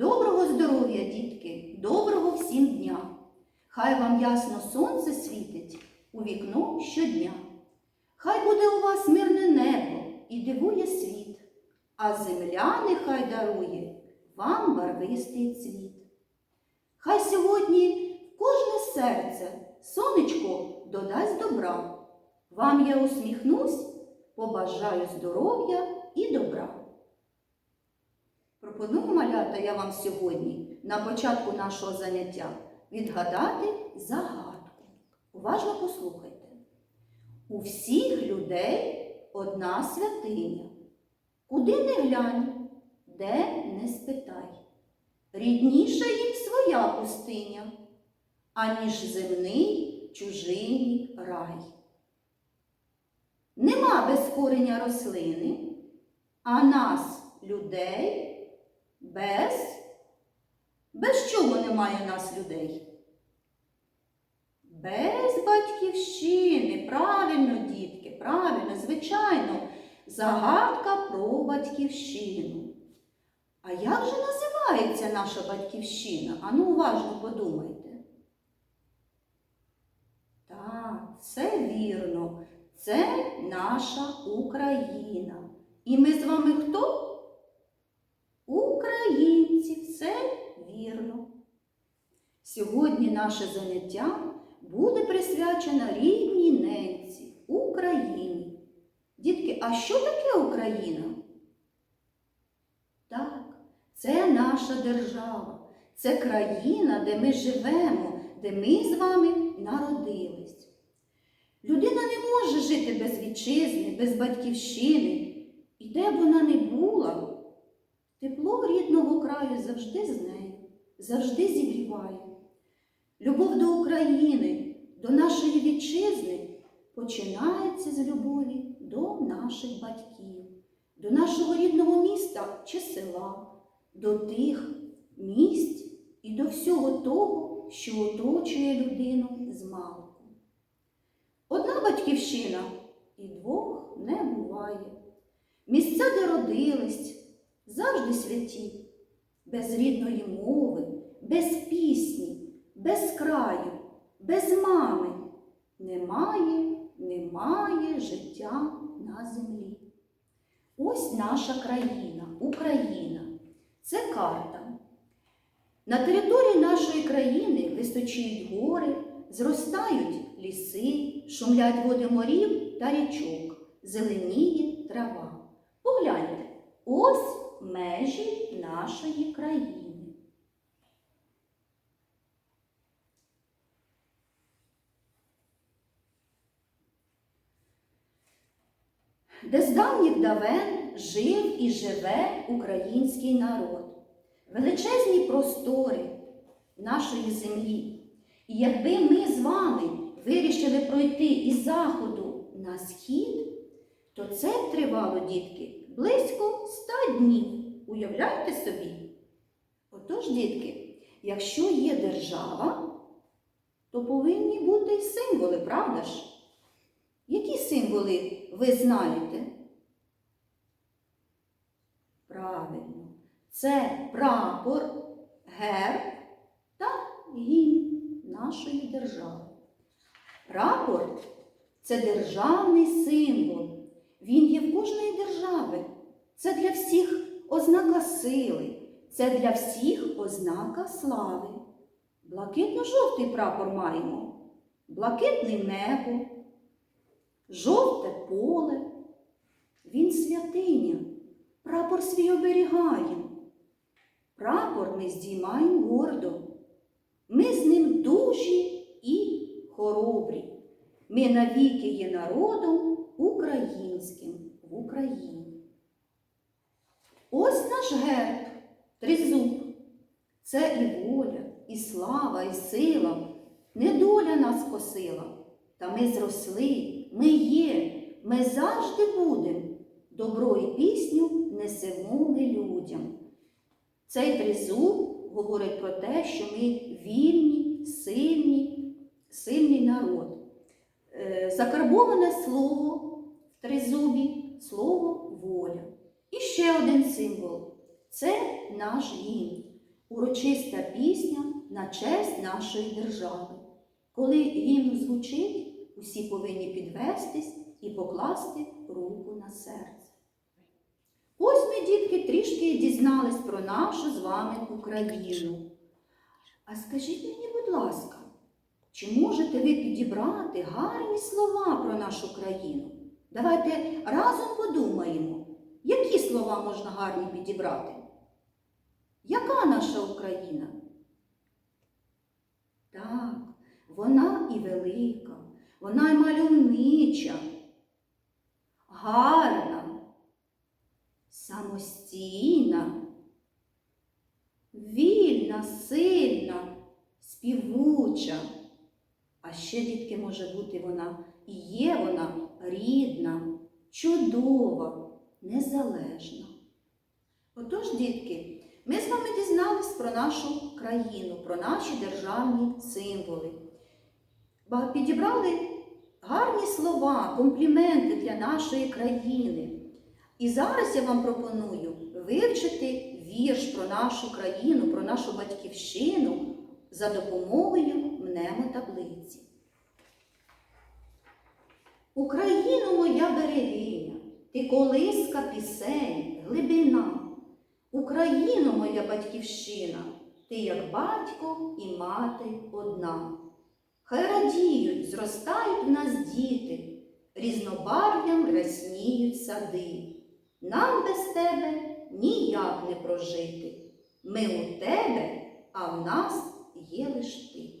Доброго здоров'я, дітки, доброго всім дня! Хай вам ясно сонце світить у вікно щодня. Хай буде у вас мирне небо і дивує світ, а земля нехай дарує вам барвистий цвіт. Хай сьогодні кожне серце сонечко додасть добра. Вам я усміхнусь, побажаю здоров'я і добра. Пропоную малята я вам сьогодні на початку нашого заняття відгадати загадку. Уважно послухайте. У всіх людей одна святиня. Куди не глянь, де не спитай. Рідніша їм своя пустиня, аніж земний чужий рай. Нема без кореня рослини, а нас, людей, без. Без чого немає нас людей? Без батьківщини. Правильно, дітки, правильно, звичайно, загадка про батьківщину. А як же називається наша батьківщина? Ану, уважно подумайте. Так, це вірно. Це наша Україна. І ми з вами хто? Все вірно. Сьогодні наше заняття буде присвячено рідній ненці, Україні. Дітки, а що таке Україна? Так, це наша держава, це країна, де ми живемо, де ми з вами народились. Людина не може жити без вітчизни, без батьківщини. І де б вона не була, тепло рідного краю завжди з нею, завжди зігріває. Любов до України, до нашої вітчизни починається з любові до наших батьків, до нашого рідного міста чи села, до тих місць і до всього того, що оточує людину з малку. Одна батьківщина і двох не буває. Місця, де родились, завжди святі, без рідної мови, без пісні, без краю, без мами. Немає, немає життя на землі. Ось наша країна, Україна. Це карта. На території нашої країни височіють гори, зростають ліси, шумлять води морів та річок, зеленіє трава. Погляньте, ось межі нашої країни. Де з давніх давен жив і живе український народ, величезні простори нашої землі. І якби ми з вами вирішили пройти із заходу на схід, то це тривало, дітки, близько ста днів. Уявляєте собі? Отож, дітки, якщо є держава, то повинні бути й символи, правда ж? Які символи ви знаєте? Правильно, це прапор, герб та гімн нашої держави. Прапор це державний символ. Він є в кожної держави. Це для всіх ознака сили, це для всіх ознака слави. Блакитно-жовтий прапор маємо, блакитне небо, жовте поле. Він святиня, прапор свій оберігає. Прапор ми здіймаємо гордо. Ми з ним дужі і хоробрі. Ми навіки є народом українським в Україні. Ось наш герб, тризуб. Це і воля, і слава, і сила. Не доля нас косила, та ми зросли, ми є, ми завжди будем. Добро і пісню несемо ми людям. Цей тризуб говорить про те, що ми вільні, сильні, сильний народ. Е, Закарбоване слово тризубі, слово воля. І ще один символ це наш гімн. урочиста пісня на честь нашої держави. Коли гімн звучить, усі повинні підвестись і покласти руку на серце. Ось ми, дітки, трішки дізнались про нашу з вами Україну. А скажіть мені, будь ласка, чи можете ви підібрати гарні слова про нашу країну? Давайте разом подумаємо, які слова можна гарні підібрати? Яка наша Україна? Так, вона і велика, вона і мальовнича, гарна, самостійна, вільна, сильна, співуча. Ще, дітки, може бути вона і є вона рідна, чудова, незалежна. Отож, дітки, ми з вами дізнались про нашу країну, про наші державні символи. Підібрали гарні слова, компліменти для нашої країни. І зараз я вам пропоную вивчити вірш про нашу країну, про нашу батьківщину за допомогою мнемотаблиці. Україно моя берегиня, ти колиска пісень, глибина. Україно моя батьківщина, ти як батько і мати одна. Хай радіють, зростають в нас діти, різнобарв'ям рясніють сади. Нам без тебе ніяк не прожити. Ми у тебе, а в нас є лиш ти.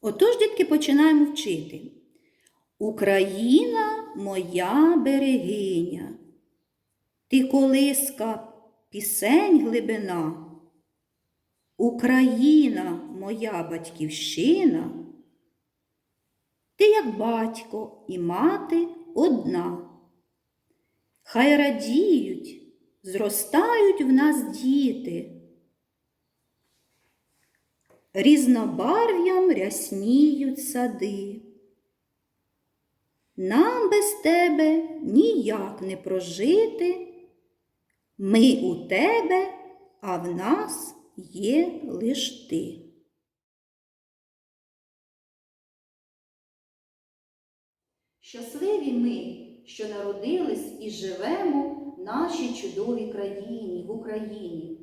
Отож, дітки, починаємо вчити. Україна моя берегиня, ти колиска пісень глибина. Україна моя батьківщина, ти як батько і мати одна. Хай радіють, зростають в нас діти. Різнобарв'ям рясніють сади. Нам без тебе ніяк не прожити. Ми у тебе, а в нас є лиш ти. Щасливі ми, що народились і живемо в нашій чудовій країні, в Україні.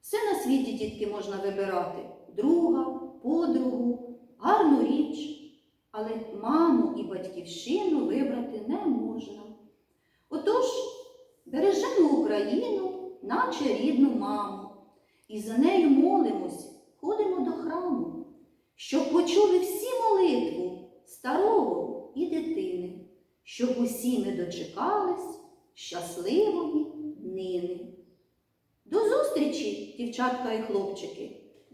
Все на світі дітки можна вибирати друга, подругу, гарну річ, але маму і батьківщину вибрати не можна. Отож, бережемо Україну, наче рідну маму, і за нею молимось, ходимо до храму, щоб почули всі молитву старого і дитини, щоб усі ми дочекались щасливої днини. До зустрічі, дівчатка і хлопчики!